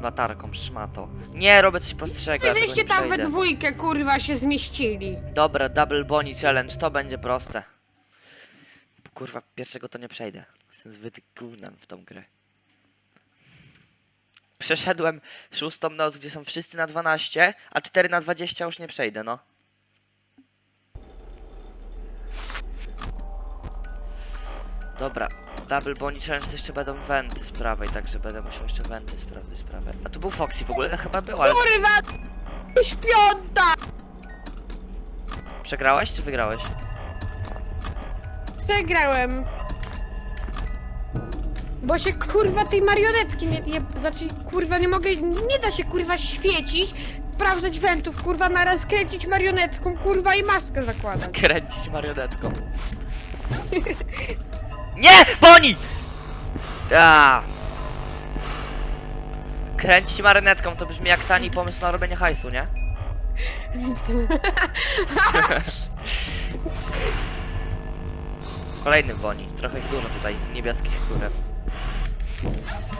latarką, szmato. Nie, robię coś prostszego, ja tego tam we przejdę. dwójkę kurwa się zmieścili. Dobra, double bonnie challenge, to będzie proste. Kurwa, pierwszego to nie przejdę. Jestem zbyt gównem w tą grę. Przeszedłem szóstą noc, gdzie są wszyscy na 12, a 4 na 20 już nie przejdę, no. Dobra, double bonnie challenge to jeszcze będą wenty z prawej, także będę musiał jeszcze wenty z prawej, z prawej. A tu był Foxy w ogóle? Chyba był, ale Kurwa! Śpiąta! przegrałeś czy wygrałeś? Przegrałem. Bo się kurwa tej marionetki nie, nie znaczy kurwa nie mogę, nie da się kurwa świecić, sprawdzać wentów, kurwa naraz kręcić marionetką, kurwa i maskę zakładać. kręcić marionetką. Nie! Boni! Ta. Kręcić marionetką to brzmi jak tani pomysł na robienie hajsu, nie? Kolejny boni. Trochę ich dużo tutaj, niebieskich kurew.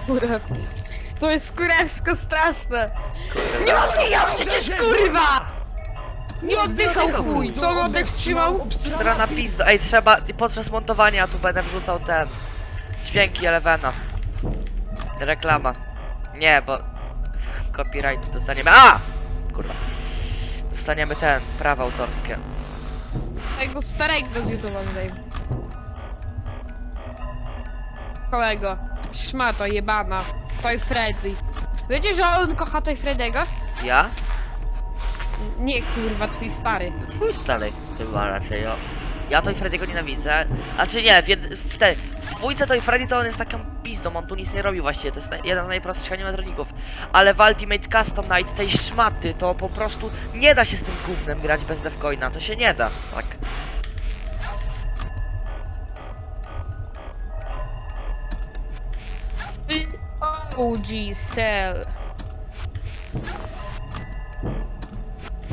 Kurwa. To jest kurewsko straszne. Kurde, Nie za- mogę ja przecież kurwa! Nie oddychał chuj, co on oddech wstrzymał? Strona pizda. Ej, trzeba podczas montowania tu będę wrzucał ten dźwięki Elevena. Reklama. Nie, bo copyright dostaniemy. A! Kurwa. Dostaniemy ten, prawa autorskie. Tego starego z YouTube'a zdejm. Kolego, szmato jebana, Toy Freddy. Wiecie, że on kocha Toy Freddy'ego? Ja? Nie kurwa, twój stary. Twój stary chyba raczej, o. Ja to i Freddy'ego nienawidzę. A czy nie, w, jed- w, te, w dwójce to i Freddy to on jest taką pizdą, on tu nic nie robi właściwie, to jest na, jeden z najprostszych animatroników. Ale w Ultimate Custom Night tej szmaty to po prostu nie da się z tym gównem grać bez Devcoina, to się nie da, tak. OG Cell.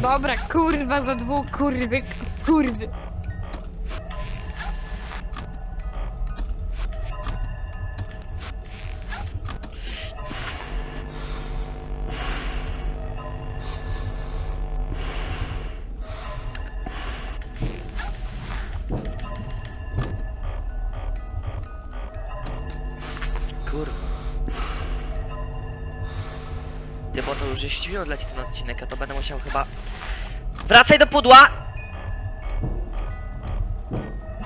Dobra, kurwa, za dwóch kurwy, kurwy. To już jest ściśniło leci ten odcinek, a to będę musiał chyba... Wracaj do pudła!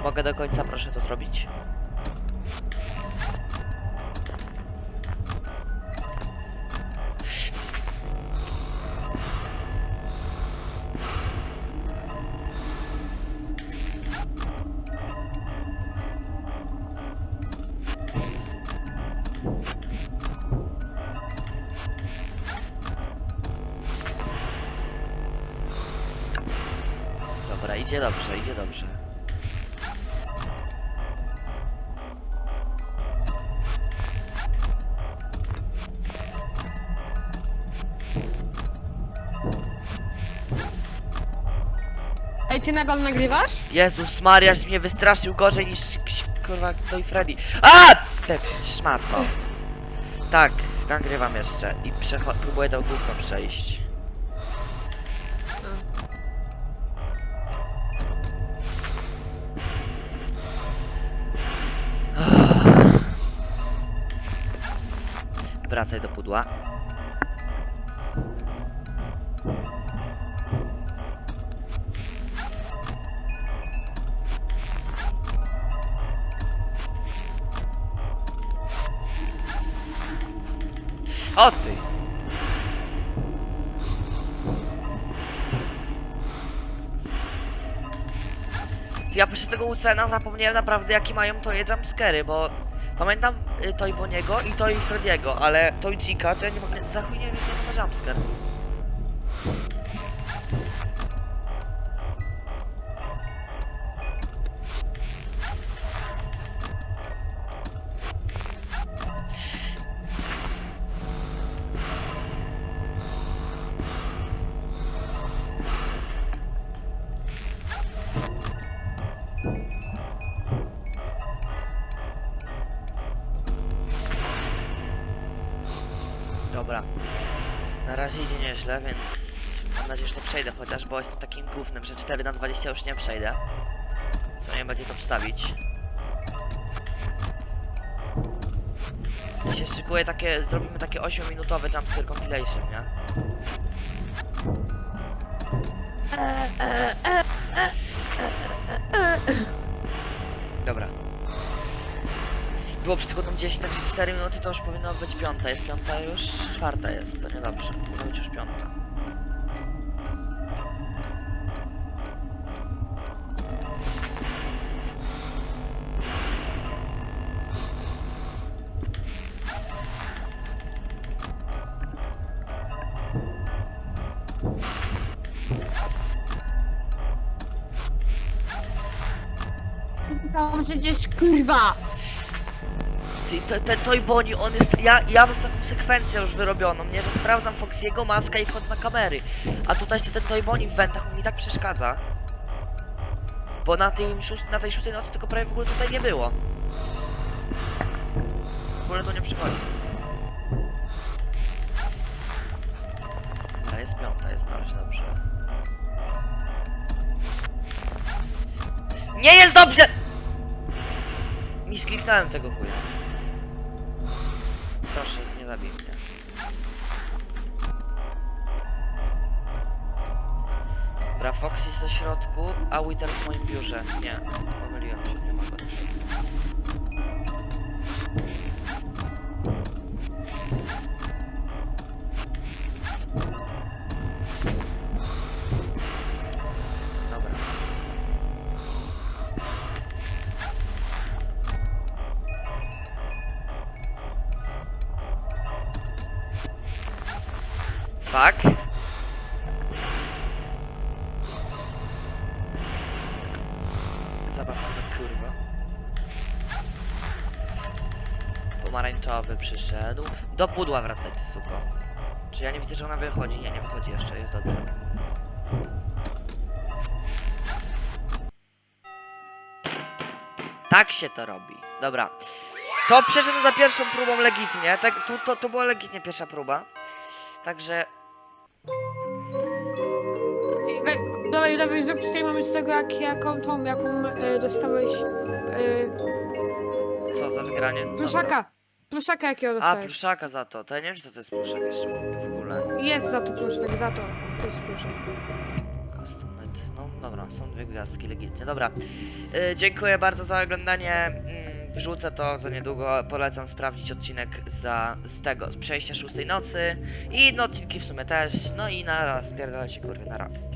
Mogę do końca, proszę to zrobić? Idzie dobrze, idzie dobrze. Ej, ty nadal nagrywasz? Jezus Mariasz mnie wystraszył gorzej niż kurwa to i Freddy. A! Te szmato. Tak, nagrywam jeszcze i próbuję to gówno przejść. Wracaj do pudła. O ty! Ja przez tego Ucena zapomniałem naprawdę jakie mają to je jumpscary, bo pamiętam y, Toy Boniego i Toy Frediego, ale Toy Chica to ja nie mogę, za chuj nie wiem jaki on ma jumpscare. Razie idzie nieźle, więc mam nadzieję, że to przejdę chociaż, bo jestem takim gównem, że 4 na 20 już nie przejdę. Spokojnie będzie to wstawić. Się szykuję takie, zrobimy takie 8-minutowe jumpscare compilation, nie? Dobra. Było przed sekundą 10, także 4 minuty to już powinno być piąta. Jest piąta już, czwarta jest, to niedobrze. Powinno być już piąta. No przecież kurwa! Ten Toy Bonnie, on jest. Ja, ja mam taką sekwencję już wyrobioną, nie? Że sprawdzam Foxiego, maska i wchodzę na kamery. A tutaj jeszcze ten Toy Bonnie w wentach, on mi tak przeszkadza. Bo na, tym szóst, na tej szóstej nocy tego prawie w ogóle tutaj nie było. W ogóle to nie przychodzi. A jest piąta, jest na dobrze. Nie jest dobrze! Mi skliknąłem tego chuja. Proszę, nie zabij mnie. Dobra, Fox jest na środku, a Wither w moim biurze. Nie, pomyliłem się, nie mogę Zabawamy, kurwa. Pomarańczowy przyszedł. Do pudła wracaj, ty suko. Czy ja nie widzę, że ona wychodzi? Nie, nie wychodzi jeszcze, jest dobrze. Tak się to robi. Dobra. To przeszedłem za pierwszą próbą legitnie. Tak, tu, to, to była legitnie pierwsza próba. Także We- Dawaj, dawaj, zrób streama z tego, jak, jaką tą, jaką e, dostałeś e, co za wygranie? Dobra. pluszaka. Pluszaka jakiego A, dostałeś. pluszaka za to. To ja nie wiem, czy to, to jest pluszak jeszcze w- ogóle. Jest za to pluszak, za to. To jest pluszak. Custom. No dobra, są dwie gwiazdki legitnie. Dobra. Y, dziękuję bardzo za oglądanie. Mm, Wrzucę to za niedługo. Polecam sprawdzić odcinek za, z tego, z przejścia szóstej nocy. I inne odcinki w sumie też. No i na raz, się kurwy, na raz.